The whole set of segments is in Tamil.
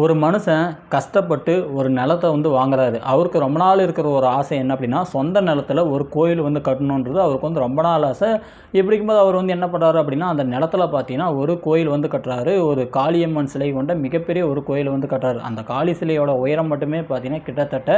ஒரு மனுஷன் கஷ்டப்பட்டு ஒரு நிலத்தை வந்து வாங்குறாரு. அவருக்கு ரொம்ப நாள் இருக்கிற ஒரு ஆசை என்ன அப்படின்னா சொந்த நிலத்தில் ஒரு கோயில் வந்து கட்டணுன்றது அவருக்கு வந்து ரொம்ப நாள் ஆசை. இப்படி இருக்கும்போது அவர் வந்து என்ன பண்ணுறாரு அப்படின்னா அந்த நிலத்துல பார்த்தீங்கன்னா ஒரு கோயில் வந்து கட்டுறாரு. ஒரு காளியம்மன் சிலை கொண்ட மிகப்பெரிய ஒரு கோயில் வந்து கட்டுறாரு. அந்த காளி சிலையோட உயரம் மட்டுமே பார்த்தீங்கன்னா கிட்டத்தட்ட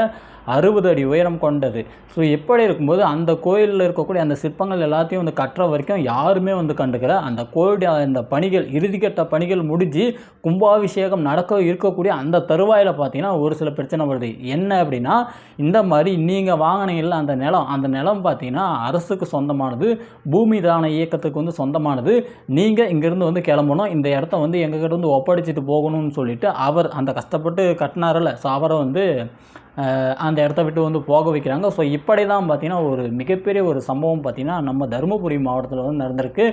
அறுபது அடி உயரம் கொண்டது. ஸோ இப்படி இருக்கும்போது அந்த கோயிலில் இருக்கக்கூடிய அந்த சிற்பங்கள் எல்லாத்தையும் வந்து கட்டுற வரைக்கும் யாருமே வந்து கண்டுக்கல. அந்த கோயிலுடைய அந்த பணிகள் இறுதிக்கட்ட பணிகள் முடிஞ்சு கும்பாபிஷேகம் நடக்க இருக்கக்கூடிய அந்த தருவாயில் பார்த்தீங்கன்னா ஒரு சில பிரச்சனை வருது. என்ன அப்படின்னா இந்த மாதிரி நீங்கள் வாங்கினீங்கள அந்த நிலம் அந்த நிலம் பார்த்தீங்கன்னா அரசுக்கு சொந்தமானது பூமி தான இயக்கத்துக்கு வந்து சொந்தமானது. நீங்கள் இங்கேருந்து வந்து கிளம்பணும். இந்த இடத்த வந்து எங்ககிட்ட வந்து ஒப்படைச்சிட்டு போகணும்னு சொல்லிட்டு அவர் அந்த கஷ்டப்பட்டு கட்டினாரில்ல. ஸோ அவரை வந்து அந்த இடத்த விட்டு வந்து போக வைக்கிறாங்க. ஸோ இப்படி தான் பார்த்திங்கன்னா ஒரு மிகப்பெரிய ஒரு சம்பவம் பார்த்தீங்கன்னா நம்ம தருமபுரி மாவட்டத்தில் வந்து நடந்திருக்கு.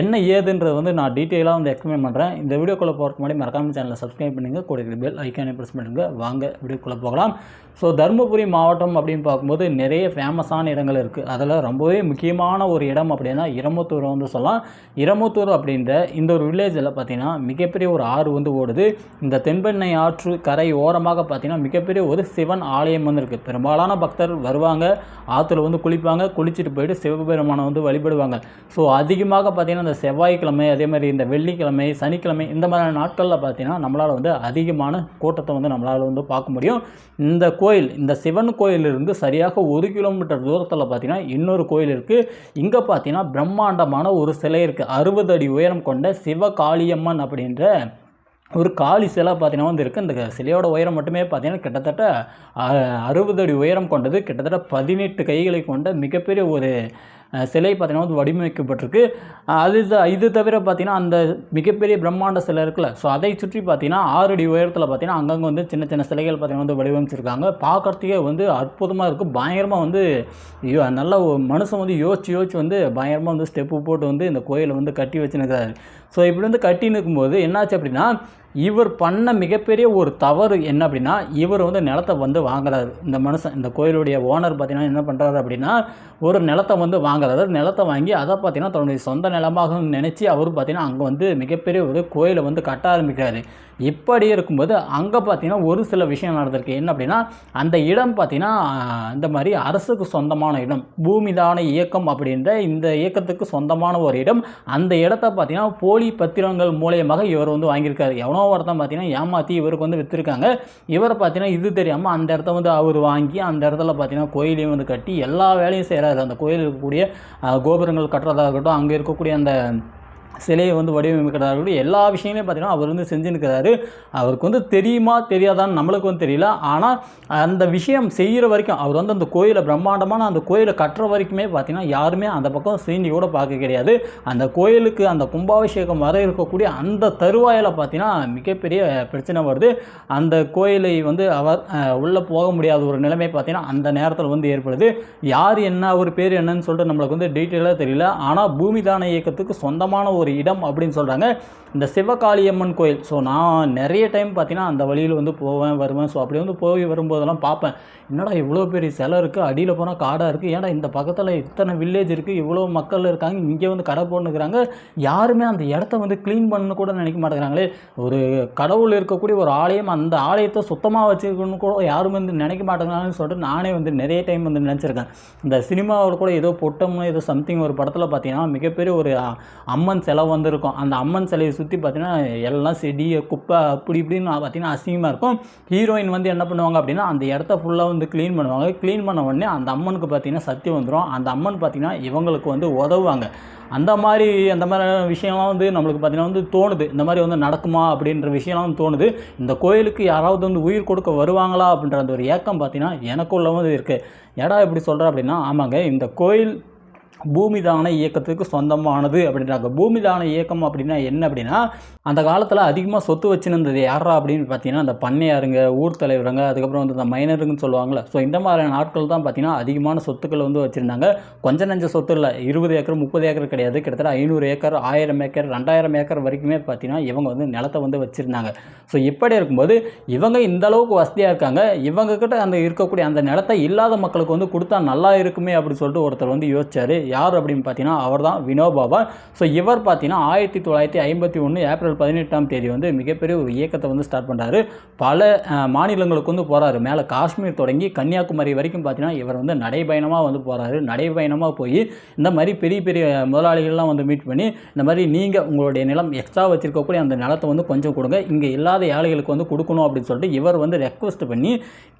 என்ன ஏதுன்றது வந்து நான் டீட்டெயிலாக வந்து எக்ஸ்பிளைன் பண்ணுறேன் இந்த வீடியோக்குள்ளே போகிறதுக்கு முன்னாடி மறக்காமல் சேனலை சப்ஸ்கிரைப் பண்ணுங்கள் கூட பெல் ஐக்கானே ப்ரெஸ் பண்ணுங்க. வாங்க வீடியோக்குள்ளே போகலாம். ஸோ தருமபுரி மாவட்டம் அப்படின்னு பார்க்கும்போது நிறைய ஃபேமஸான இடங்கள் இருக்குது அதில் ரொம்பவே முக்கியமான ஒரு இடம் அப்படின்னா இரமத்தூர் வந்து சொல்லலாம். இரமத்தூர் அப்படின்ற இந்த ஒரு வில்லேஜில் பார்த்திங்கன்னா மிகப்பெரிய ஒரு ஆறு வந்து ஓடுது. இந்த தென்பெண்ணை ஆற்று கரை ஓரமாக பார்த்திங்கன்னா மிகப்பெரிய ஒரு சிவன் ஆலயம் வந்து இருக்குது பெரும்பாலான பக்தர் வருவாங்க ஆற்றுல வந்து குளிப்பாங்க குளிச்சுட்டு போயிட்டு சிவபெருமானை வந்து வழிபடுவாங்க. ஸோ அதிகமாக பார்த்தீங்கன்னா இந்த செவ்வாய்க்கிழமை அதே மாதிரி இந்த வெள்ளிக்கிழமை சனிக்கிழமை இந்த மாதிரியான நாட்களில் பார்த்திங்கன்னா நம்மளால் வந்து அதிகமான கூட்டத்தை வந்து நம்மளால் வந்து பார்க்க முடியும். இந்த கோயில் இந்த சிவன் கோயிலிருந்து சரியாக ஒரு கிலோமீட்டர் தூரத்தில் பார்த்தீங்கன்னா இன்னொரு கோயில் இருக்குது இங்கே பார்த்தீங்கன்னா பிரம்மாண்டமான ஒரு சிலை இருக்குது அறுபது அடி உயரம் கொண்ட சிவகாளியம்மன் அப்படின்ற ஒரு காளி சிலை பார்த்தீங்கன்னா வந்து இருக்குது இந்த சிலையோட உயரம் மட்டுமே பார்த்தீங்கன்னா கிட்டத்தட்ட அறுபது அடி உயரம் கொண்டது. கிட்டத்தட்ட பதினெட்டு கைகளை கொண்ட மிகப்பெரிய ஒரு சிலை பார்த்தீங்கன்னா வந்து வடிவமைக்கப்பட்டிருக்கு. அது இது தவிர பார்த்தீங்கன்னா அந்த மிகப்பெரிய பிரம்மாண்ட சிலை இருக்குல்ல. ஸோ அதை சுற்றி பார்த்தீங்கன்னா ஆறு அடி உயரத்தில் பார்த்திங்கன்னா அங்கங்கே வந்து சின்ன சின்ன சிலைகள் பார்த்திங்கன்னா வந்து வடிவமைச்சிருக்காங்க. பார்க்கறதுக்கே வந்து அற்புதமாக இருக்குது பயங்கரமாக வந்து நல்ல மனுஷன் வந்து யோசிச்சு யோசிச்சு வந்து பயங்கரமாக வந்து ஸ்டெப்பு போட்டு வந்து இந்த கோயிலை வந்து கட்டி வச்சுருக்கிறாரு ஸோ இப்படி வந்து கட்டி நிற்கும்போது என்னாச்சு அப்படின்னா இவர் பண்ண மிகப்பெரிய ஒரு தவறு என்ன அப்படின்னா இவர் வந்து நிலத்தை வந்து வாங்குறாரு இந்த மனுஷன் இந்த கோயிலுடைய ஓனர் பார்த்தீங்கன்னா என்ன பண்ணுறாரு அப்படின்னா ஒரு நிலத்தை வந்து வாங்குறாரு நிலத்தை வாங்கி அதை பார்த்தீங்கன்னா தன்னுடைய சொந்த நிலமாக நினச்சி அவர் பார்த்தீங்கன்னா அங்கே வந்து மிகப்பெரிய ஒரு கோயிலை வந்து கட்ட ஆரம்பிக்கிறாரு. இப்படி இருக்கும்போது அங்கே பார்த்தீங்கன்னா ஒரு சில விஷயம் நடந்திருக்கு. என்ன அப்படின்னா அந்த இடம் பார்த்தீங்கன்னா இந்த மாதிரி அரசுக்கு சொந்தமான இடம் பூமிதான இயக்கம் அப்படின்ற இந்த இயக்கத்துக்கு சொந்தமான ஒரு இடம். அந்த இடத்த பார்த்தீங்கன்னா போலி பத்திரங்கள் மூலியமாக இவர் வந்து வாங்கியிருக்காரு. எவனோ ஒருத்தன் பார்த்தீங்கன்னா ஏமாற்றி இவருக்கு வந்து விற்றுருக்காங்க இவரை பார்த்தீங்கன்னா இது தெரியாமல் அந்த இடத்த வந்து அவர் வாங்கி அந்த இடத்துல பார்த்தீங்கன்னா கோயிலையும் வந்து கட்டி எல்லா வேலையும் செய்கிறாரு அந்த கோயில் இருக்கக்கூடிய கோபுரங்கள் கட்டுறதா இருக்கட்டும் அங்கே இருக்கக்கூடிய அந்த சிலையை வந்து வடிவமைக்கிறார்கள் எல்லா விஷயங்களையும் பார்த்தீங்கன்னா அவர் வந்து செஞ்சுருக்கிறாரு. அவருக்கு வந்து தெரியுமா தெரியாதான்னு நம்மளுக்கு வந்து தெரியல. ஆனால் அந்த விஷயம் செய்கிற வரைக்கும் அவர் வந்து அந்த கோயிலை பிரம்மாண்டமான அந்த கோயிலை கட்டுற வரைக்குமே பார்த்தீங்கன்னா யாருமே அந்த பக்கம் சீண்டி கூட பார்க்க கிடையாது. அந்த கோயிலுக்கு அந்த கும்பாபிஷேகம் வர இருக்கக்கூடிய அந்த தருவாயில் பார்த்தீங்கன்னா மிகப்பெரிய பிரச்சனை வருது. அந்த கோயிலை வந்து அவர் உள்ளே போக முடியாத ஒரு நிலைமை பார்த்தீங்கன்னா அந்த நேரத்தில் வந்து ஏற்படுது. யார் என்ன அவர் பேர் என்னன்னு சொல்லிட்டு நம்மளுக்கு வந்து டீட்டெயிலாக தெரியல. ஆனால் பூமிதான இயக்கத்துக்கு சொந்தமான ஒரு இடம் அப்படின்னு சொல்கிறாங்க இந்த சிவகாளியம்மன் கோயில். ஸோ நான் நிறைய டைம் பார்த்தீங்கன்னா அந்த வழியில் வந்து போவேன் வருவேன். ஸோ அப்படி வந்து போய் வரும்போதெல்லாம் பார்ப்பேன் என்னடா இவ்வளோ பெரிய சிலை இருக்குது அடியில் போனால் காடாக இருக்குது ஏன்டா இந்த பக்கத்தில் இத்தனை வில்லேஜ் இருக்குது இவ்வளோ மக்கள் இருக்காங்க. இங்கே வந்து கடை போட்டுக்கிறாங்க யாருமே அந்த இடத்த வந்து க்ளீன் பண்ணு கூட நினைக்க மாட்டேங்கிறாங்களே. ஒரு கடவுள் இருக்கக்கூடிய ஒரு ஆலயம் அந்த ஆலயத்தை சுத்தமாக வச்சுக்கணும்னு கூட யாரும் வந்து நினைக்க மாட்டேங்கிறாங்கன்னு சொல்லிட்டு நானே வந்து நிறைய டைம் வந்து நினச்சிருக்கேன். இந்த சினிமாவில் கூட ஏதோ பொட்டம்னு ஏதோ சம்திங் ஒரு படத்தில் பார்த்தீங்கன்னா மிகப்பெரிய ஒரு அம்மன் சிலை வந்திருக்கும். அந்த அம்மன் சிலையை சுற்றி பார்த்தீங்கன்னா எல்லாம் செடி குப்பை அப்படி இப்படின்னு பார்த்தீங்கன்னா அசிங்கமாக இருக்கும். ஹீரோயின் வந்து என்ன பண்ணுவாங்க அப்படின்னா அந்த இடத்த ஃபுல்லாக வந்து க்ளீன் பண்ணுவாங்க. க்ளீன் பண்ண உடனே அந்த அம்மனுக்கு பார்த்தீங்கன்னா சக்தி வந்துடும் அந்த அம்மன் பார்த்தீங்கன்னா இவங்களுக்கு வந்து உதவுவாங்க. அந்த மாதிரி அந்த மாதிரி விஷயம்லாம் வந்து நம்மளுக்கு பார்த்தீங்கன்னா வந்து தோணுது. இந்த மாதிரி வந்து நடக்குமா அப்படின்ற விஷயம்லாம் வந்து தோணுது. இந்த கோயிலுக்கு யாராவது வந்து உயிர் கொடுக்க வருவாங்களா அப்படின்ற அந்த ஒரு ஏக்கம் பார்த்தீங்கன்னா எனக்குள்ள வந்து இருக்குது ஏடா இப்படி சொல்கிற அப்படின்னா ஆமாங்க இந்த கோயில் பூமிதான இயக்கத்துக்கு சொந்தமானது அப்படின்றாங்க. பூமிதான இயக்கம் அப்படின்னா என்ன அப்படின்னா அந்த காலத்தில் அதிகமாக சொத்து வச்சுருந்தது யாரா அப்படின்னு பார்த்தீங்கன்னா அந்த பண்ணையாருங்க ஊர் தலைவருங்க அதுக்கப்புறம் வந்து இந்த மைனருங்கன்னு சொல்லுவாங்கள்ல ஸோ இந்த மாதிரியான நாட்கள் தான் பார்த்தீங்கன்னா அதிகமான சொத்துக்கள் வந்து வச்சுருந்தாங்க. கொஞ்சம் நஞ்ச சொத்து இல்லை இருபது ஏக்கர் முப்பது ஏக்கர் கிடையாது. கிட்டத்தட்ட ஐநூறு ஏக்கர் ஆயிரம் ஏக்கர் ரெண்டாயிரம் ஏக்கர் வரைக்குமே பார்த்தீங்கன்னா இவங்க வந்து நிலத்தை வந்து வச்சுருந்தாங்க. ஸோ இப்படி இருக்கும்போது இவங்க இந்த அளவுக்கு வசதியாக இருக்காங்க. இவங்க கிட்ட அந்த இருக்கக்கூடிய அந்த நிலத்தை இல்லாத மக்களுக்கு வந்து கொடுத்தா நல்லா இருக்குமே அப்படின்னு சொல்லிட்டு ஒருத்தர் வந்து யோசிச்சார். யார் அப்படின்னு பார்த்தீங்கன்னா அவர் தான் வினோபாவா ஸோ இவர் பார்த்தீங்கன்னா ஆயிரத்தி தொள்ளாயிரத்தி ஐம்பத்தி ஒன்று ஏப்ரல் பதினெட்டாம் தேதி வந்து மிகப்பெரிய ஒரு இயக்கத்தை வந்து ஸ்டார்ட் பண்ணுறாரு பல மாநிலங்களுக்கு வந்து போகிறாரு மேலே காஷ்மீர் தொடங்கி கன்னியாகுமரி வரைக்கும் பார்த்தீங்கன்னா இவர் வந்து நடைபயணமாக வந்து போகிறாரு நடைபயணமாக போய் இந்த மாதிரி பெரிய பெரிய முதலாளிகள்லாம் வந்து மீட் பண்ணி இந்த மாதிரி நீங்கள் உங்களுடைய நிலம் எக்ஸ்ட்ரா வச்சுருக்கக்கூடிய அந்த நிலத்தை வந்து கொஞ்சம் கொடுங்க. இங்கே இல்லாத ஏழைகளுக்கு வந்து கொடுக்கணும் அப்படின்னு சொல்லிட்டு இவர் வந்து ரெக்வஸ்ட் பண்ணி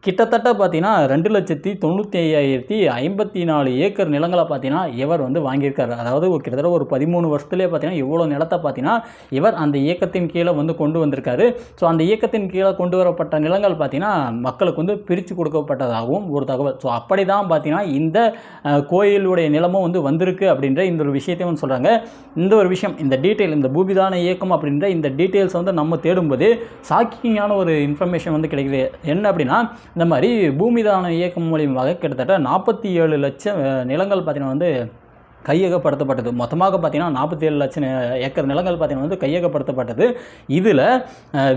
கிட்டத்தட்ட பார்த்தீங்கன்னா ரெண்டு லட்சத்தி தொண்ணூற்றி ஐயாயிரத்தி ஐம்பத்தி நாலு ஏக்கர் நிலங்களை பார்த்தீங்கன்னா இவர் வந்து வாங்கியிருக்காரு. அதாவது ஒரு கிட்டத்தட்ட ஒரு பதிமூணு வருஷத்துலேயே பார்த்தீங்கன்னா இவ்வளோ நிலத்தை பார்த்தீங்கன்னா இவர் அந்த இயக்கத்தின் கீழே வந்து கொண்டு வந்திருக்காரு. ஸோ அந்த இயக்கத்தின் கீழே கொண்டு வரப்பட்ட நிலங்கள் பார்த்தீங்கன்னா மக்களுக்கு வந்து பிரித்து கொடுக்கப்பட்டதாகவும் ஒரு தகவல். ஸோ அப்படி தான் பார்த்தீங்கன்னா இந்த கோயிலுடைய நிலமும் வந்து வந்திருக்கு அப்படின்ற இந்த ஒரு விஷயத்தையும் வந்து சொல்கிறாங்க இந்த ஒரு விஷயம் இந்த டீட்டெயில் இந்த பூமிதான இயக்கம் அப்படின்ற இந்த டீட்டெயில்ஸ் வந்து நம்ம தேடும்போது ஷாக்கிங்கான ஒரு இன்ஃபர்மேஷன் வந்து கிடைக்குது. என்ன அப்படின்னா இந்த மாதிரி பூமிதான இயக்கம் மூலியமாக கிட்டத்தட்ட நாற்பத்தி ஏழு லட்சம் நிலங்கள் பார்த்தீங்கன்னா வந்து கையகப்படுத்தப்பட்டது. மொத்தமாக பார்த்தீங்கன்னா நாற்பத்தி ஏழு லட்சம் ஏக்கர் நிலங்கள் பார்த்தீங்கன்னா வந்து கையகப்படுத்தப்பட்டது. இதில்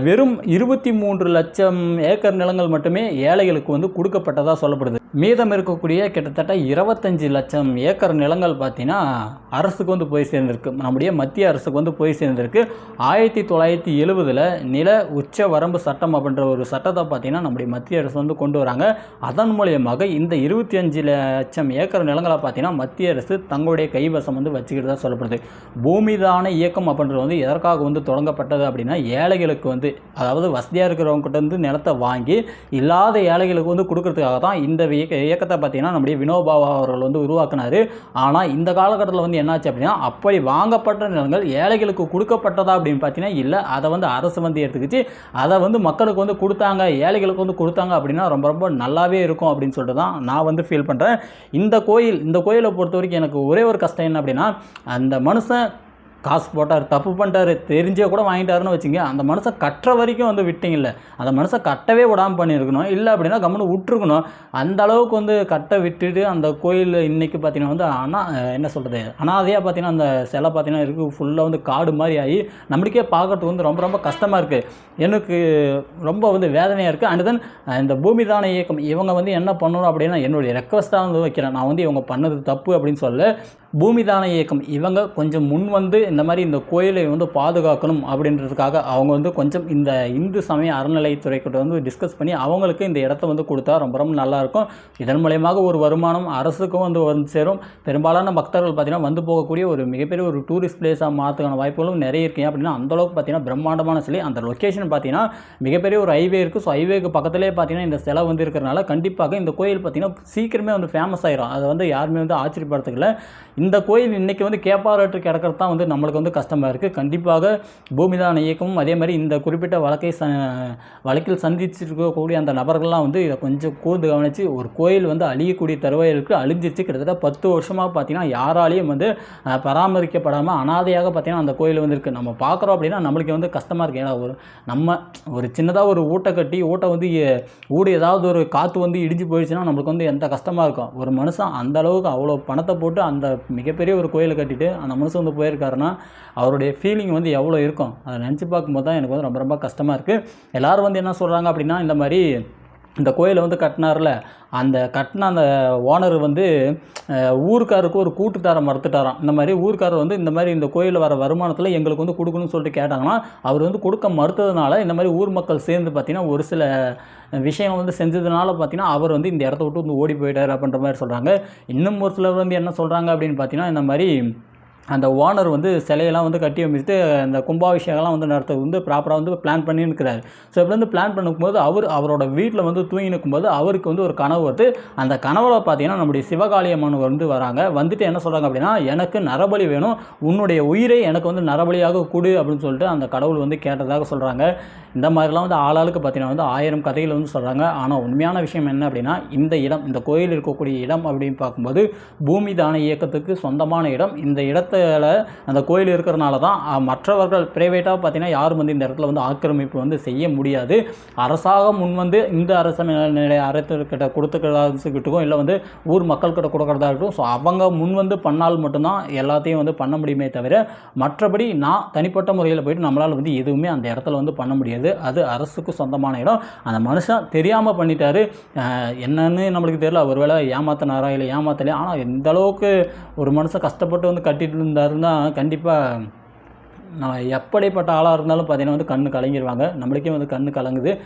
வெறும் இருபத்தி மூன்று லட்சம் ஏக்கர் நிலங்கள் மட்டுமே ஏழைகளுக்கு வந்து கொடுக்கப்பட்டதாக சொல்லப்படுது. மீதம் இருக்கக்கூடிய கிட்டத்தட்ட இருபத்தஞ்சி லட்சம் ஏக்கர் நிலங்கள் பார்த்திங்கன்னா அரசுக்கு வந்து போய் சேர்ந்திருக்கு. நம்முடைய மத்திய அரசுக்கு வந்து போய் சேர்ந்திருக்கு. ஆயிரத்தி தொள்ளாயிரத்தி எழுபதில் நில உச்ச வரம்பு சட்டம் அப்படின்ற ஒரு சட்டத்தை பார்த்தீங்கன்னா நம்முடைய மத்திய அரசு வந்து கொண்டு வராங்க. அதன் மூலியமாக இந்த இருபத்தி அஞ்சு லட்சம் ஏக்கர் நிலங்களை பார்த்தீங்கன்னா மத்திய அரசு தங்களுடைய கைவசம் வந்து வச்சுக்கிறதா சொல்லப்படுது. பூமிதான இயக்கம் அப்படின்றது வந்து எதற்காக வந்து தொடங்கப்பட்டது அப்படின்னா ஏழைகளுக்கு வந்து அதாவது வசதியாக இருக்கிறவங்க வந்து நிலத்தை வாங்கி இல்லாத ஏழைகளுக்கு வந்து கொடுக்கறதுக்காக தான் இந்த இயக்க இயக்கத்தை பார்த்தீங்கன்னா நம்முடைய வினோபாவா அவர்கள் வந்து உருவாக்குனார். ஆனால் இந்த காலகட்டத்தில் வந்து என்னாச்சு அப்படின்னா அப்படி வாங்கப்பட்ட நிலங்கள் ஏழைகளுக்கு கொடுக்கப்பட்டதா அப்படின்னு பார்த்தீங்கன்னா இல்லை. அதை வந்து அரசு வந்து எடுத்துக்கிச்சு. அதை வந்து மக்களுக்கு வந்து கொடுத்தாங்க. ஏழைகளுக்கு வந்து கொடுத்தாங்க அப்படின்னா ரொம்ப ரொம்ப நல்லாவே இருக்கும் அப்படின்னு சொல்லிட்டு தான் நான் வந்து ஃபீல் பண்ணுறேன் இந்த கோயில் இந்த கோயிலை பொறுத்த வரைக்கும் எனக்கு ஒரே ஒரு கஷ்டம் என்ன அப்படின்னா அந்த மனுஷன் காசு போட்டார் தப்பு பண்ணிட்டாரு தெரிஞ்சே கூட வாங்கிட்டாருன்னு வச்சுங்க அந்த மனுஷன் கட்டுற வரைக்கும் வந்து விட்டீங்கல்ல அந்த மனுஷன் கட்டவே விடாமல் பண்ணியிருக்கணும். இல்லை அப்படின்னா கம்முன்னு விட்டுருக்கணும். அந்த அளவுக்கு வந்து கட்ட விட்டுட்டு அந்த கோயில் இன்றைக்கி பார்த்தீங்கன்னா வந்து அனா என்ன சொல்கிறது அனாதையாக பார்த்தீங்கன்னா அந்த சிலை பார்த்தீங்கன்னா இருக்குது ஃபுல்லாக வந்து காடு மாதிரி ஆகி நம்மளுக்கே பார்க்கறதுக்கு வந்து ரொம்ப ரொம்ப கஷ்டமாக இருக்குது எனக்கு ரொம்ப வந்து வேதனையாக இருக்குது அண்ட் தென் இந்த பூமிதான இயக்கம் இவங்க வந்து என்ன பண்ணணும் அப்படின்னா என்னுடைய ரெக்வஸ்ட்டாக வந்து வைக்கிறேன். நான் வந்து இவங்க பண்ணது தப்பு அப்படின்னு சொல்ல. பூமிதான இயக்கம். இவங்க கொஞ்சம் முன் வந்து இந்த மாதிரி இந்த கோயிலை வந்து பாதுகாக்கணும் அப்படின்றதுக்காக அவங்க வந்து கொஞ்சம் இந்த இந்து சமய அறநிலைத்துறைக்கிட்ட வந்து டிஸ்கஸ் பண்ணி அவங்களுக்கு இந்த இடத்த வந்து கொடுத்தா ரொம்ப ரொம்ப நல்லாயிருக்கும். இதன் மூலயமாக ஒரு வருமானம் அரசுக்கும் வந்து வந்து சேரும். பெரும்பாலான பக்தர்கள் பார்த்திங்கன்னா வந்து போகக்கூடிய ஒரு மிகப்பெரிய ஒரு டூரிஸ்ட் பிளேஸாக மாற்றுக்கான வாய்ப்புகளும் நிறைய இருக்குது அப்படின்னா அந்தளவுக்கு பார்த்தீங்கன்னா பிரம்மாண்டமான சிலை. அந்த லொக்கேஷன் பார்த்திங்கன்னா மிகப்பெரிய ஒரு ஹைவே இருக்குது ஸோ ஹைவேக்கு பக்கத்துலேயே பார்த்தீங்கன்னா இந்த சிலை வந்து இருக்கிறனால கண்டிப்பாக இந்த கோயில் பார்த்தீங்கன்னா சீக்கிரமே வந்து ஃபேமஸ் ஆயிரும். அதை வந்து யாருமே வந்து ஆச்சரியப்படுத்துக்கல இந்த கோயில் இன்றைக்கி வந்து கேப்பாரட்டு கிடக்கிறது தான் வந்து நம்மளுக்கு வந்து கஷ்டமாக இருக்குது கண்டிப்பாக பூமிதான இயக்கமும். அதே மாதிரி இந்த குறிப்பிட்ட வழக்கை ச வழக்கில் சந்திச்சிருக்கக்கூடிய அந்த நபர்கள்லாம் வந்து இதை கொஞ்சம் கூர்ந்து கவனித்து ஒரு கோயில் வந்து அழியக்கூடிய தருவாயில் இருக்குது அழிஞ்சிருச்சு. கிட்டத்தட்ட பத்து வருஷமாக பார்த்தீங்கன்னா யாராலையும் வந்து பராமரிக்கப்படாமல் அனாதையாக பார்த்தீங்கன்னா அந்த கோயில் வந்து இருக்குது நம்ம பார்க்குறோம் அப்படின்னா நம்மளுக்கு வந்து கஷ்டமாக இருக்குது ஏன்னா ஒரு நம்ம ஒரு சின்னதாக ஒரு ஊட்டை கட்டி ஊட்டை வந்து ஊடு ஏதாவது ஒரு காற்று வந்து இடிஞ்சு போயிடுச்சுன்னா நம்மளுக்கு வந்து எந்த கஷ்டமாக இருக்கும். ஒரு மனுஷன் அந்த அளவுக்கு அவ்வளோ பணத்தை போட்டு அந்த மிகப்பெரிய ஒரு கோயிலை கட்டிட்டு அந்த மனுஷன் வந்து போயிருக்காருன்னா அவருடைய ஃபீலிங் வந்து எவ்வளோ இருக்கும்? அதை நினச்சி பார்க்கும்போது தான் எனக்கு வந்து ரொம்ப ரொம்ப கஷ்டமாக இருக்குது எல்லாரும் வந்து என்ன சொல்கிறாங்க அப்படின்னா இந்த மாதிரி இந்த கோயிலை வந்து கட்டினார்ல அந்த கட்டின அந்த ஓனர் வந்து ஊருக்காருக்கு ஒரு கூட்டுத்தார மறுத்துட்டாராம். இந்த மாதிரி ஊருக்காரர் வந்து இந்த மாதிரி இந்த கோயிலில் வர வருமானத்தில் எங்களுக்கு வந்து கொடுக்கணும்னு சொல்லிட்டு கேட்டாங்கன்னா அவர் வந்து கொடுக்க மறுத்ததுனால இந்த மாதிரி ஊர் மக்கள் சேர்ந்து பார்த்தீங்கன்னா ஒரு சில விஷயம் வந்து செஞ்சதுனால பார்த்தீங்கன்னா அவர் வந்து இந்த இடத்த விட்டு வந்து ஓடி போயிட்டார் அப்படின்ற மாதிரி சொல்கிறாங்க இன்னும் ஒரு சிலர் வந்து என்ன சொல்கிறாங்க அப்படின்னு பார்த்தீங்கன்னா இந்த மாதிரி அந்த ஓனர் வந்து சிலையெல்லாம் வந்து கட்டி அமைச்சிட்டு அந்த கும்பாபிஷேகம்லாம் வந்து நடத்துறது வந்து ப்ராப்பராக வந்து பிளான் பண்ணி இருக்கிறாரு ஸோ இப்படி வந்து பிளான் பண்ணும்போது அவர் அவரோட வீட்டில் வந்து தூங்கி நிற்கும்போது அவருக்கு வந்து ஒரு கனவு வருது. அந்த கனவில் பார்த்தீங்கன்னா நம்முடைய சிவகாளி அம்மன் வந்து வராங்க. வந்துட்டு என்ன சொல்கிறாங்க அப்படின்னா எனக்கு நரபலி வேணும். உன்னுடைய உயிரை எனக்கு வந்து நரபலியாக கொடு அப்படின்னு சொல்லிட்டு அந்த கடவுள் வந்து கேட்டதாக சொல்கிறாங்க இந்த மாதிரிலாம் வந்து ஆளாளுக்கு பார்த்தீங்கன்னா வந்து ஆயிரம் கதைகள் வந்து சொல்கிறாங்க ஆனால் உண்மையான விஷயம் என்ன அப்படின்னா இந்த இடம் இந்த கோயில் இருக்கக்கூடிய இடம் அப்படின்னு பார்க்கும்போது பூமி தான இயக்கத்துக்கு சொந்தமான இடம். இந்த இடத்துல அந்த கோயில் இருக்கிறனால தான் மற்றவர்கள் ப்ரைவேட்டாக பார்த்தீங்கன்னா யாரும் வந்து இந்த இடத்துல வந்து ஆக்கிரமிப்பு வந்து செய்ய முடியாது. அரசாக முன் வந்து இந்த அரசு நிலை அரசுக்கிட்ட கொடுத்துக்கிறதாகட்டும் இல்லை வந்து ஊர் மக்கள்கிட்ட கொடுக்குறதா இருக்கட்டும் ஸோ அவங்க முன் வந்து பண்ணால் மட்டும்தான் எல்லாத்தையும் வந்து பண்ண முடியுமே தவிர மற்றபடி நான் தனிப்பட்ட முறையில் போயிட்டு நம்மளால் வந்து எதுவுமே அந்த இடத்துல வந்து பண்ண முடியாது. அது அரசுக்கு சொந்தமான இடம். அந்த மனுஷன் தெரியாமல் பண்ணிட்டாரு. என்னன்னு நம்மளுக்கு தெரியல. ஒருவேளை ஏமாத்தினாரா இல்லை ஏமாத்தலையா? ஆனால் எந்த அளவுக்கு ஒரு மனுஷன் கஷ்டப்பட்டு வந்து கட்டிட்டு இருந்தாருன்னா கண்டிப்பாக நான் எப்படிப்பட்ட ஆளாக இருந்தாலும் பார்த்தீங்கன்னா வந்து கண்ணு கலங்கிடுவாங்க நம்மளுக்கே வந்து கண்ணு கலங்குது.